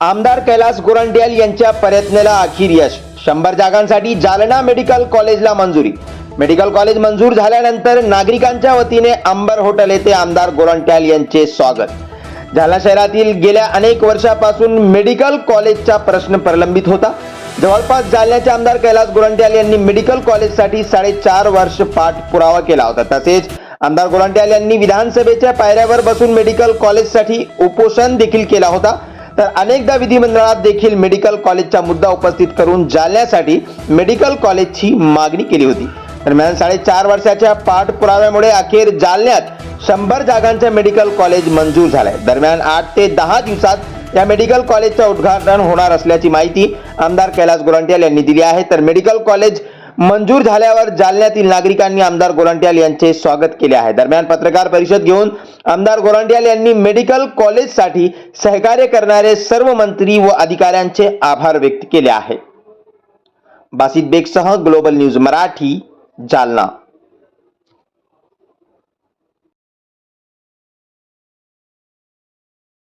आमदार कैलास गोरंट्याल यांच्या प्रयत्नाला अखेर यश. शंभर जागांसाठी जालना मेडिकल कॉलेजला मंजुरी. मेडिकल कॉलेज मंजूर झाल्यानंतर नागरिकांच्या वतीने अंबर हॉटेल येथे आमदार गोरंट्याल यांचे स्वागत. जालना शहरातील गेल्या अनेक वर्षापासून मेडिकल कॉलेजचा प्रश्न प्रलंबित होता. जवळपास जालन्याचे आमदार कैलास गोरंट्याल यांनी मेडिकल कॉलेजसाठी साडेचार वर्ष पाठपुरावा केला होता. तसेच आमदार गोरंट्याल यांनी विधानसभेच्या पायऱ्यावर बसून मेडिकल कॉलेजसाठी उपोषण देखील केला होता. तर अनेकदा विधिमंडळात देखील मेडिकल कॉलेजचा मुद्दा उपस्थित करून जालन्यासाठी मेडिकल कॉलेजची मागणी केली होती. दरम्यान साडेचार वर्षाच्या पाठपुराव्यामुळे अखेर जालन्यात शंभर जागांचे मेडिकल कॉलेज मंजूर झालंय. दरम्यान आठ ते दहा दिवसात या मेडिकल कॉलेजचं उद्घाटन होणार असल्याची माहिती आमदार कैलास गोरंट्याल यांनी दिली आहे. तर मेडिकल कॉलेज मंजूर झाल्यावर जालन्यातील नागरिकांनी आमदार गोरंट्याल यांचे स्वागत केले आहे. दरम्यान पत्रकार परिषद घेऊन आमदार गोरंट्याल यांनी मेडिकल कॉलेजसाठी सहकार्य करणारे सर्व मंत्री व अधिकाऱ्यांचे आभार व्यक्त केले आहे बासित बेगसह ग्लोबल न्यूज मराठी जालना.